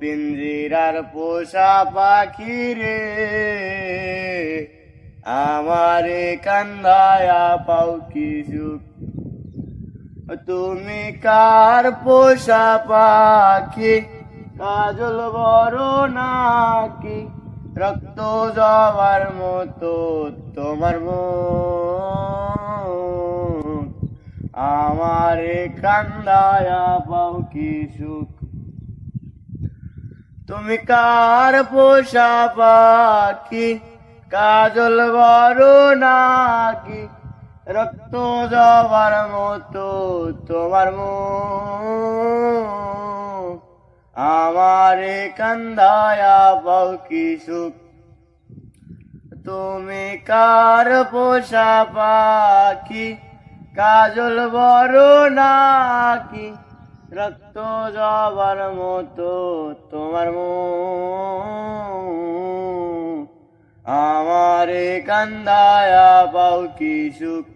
পিঞ্জিরার পোষা পাখি রে। আমারে কান্দায়া পাও কি তুমি কার পোষা পাখি? কাজল বড় নাকি? রক্ত যাওয়ার মতো তোমার আমারে কান্দায়া পাও কি সুখ তুমি কার পোষা পাখি কাজল বড় নাকি? রক্ত যাবার মতো তোমার মুখ। আমারে কান্দায়া পাও কি সুখ? তুমি কার পোষা পাখি কাজল বড় নাকি? রক্ত যাবার মতো তোমার আমারে কান্দায়া পাও কি সুখ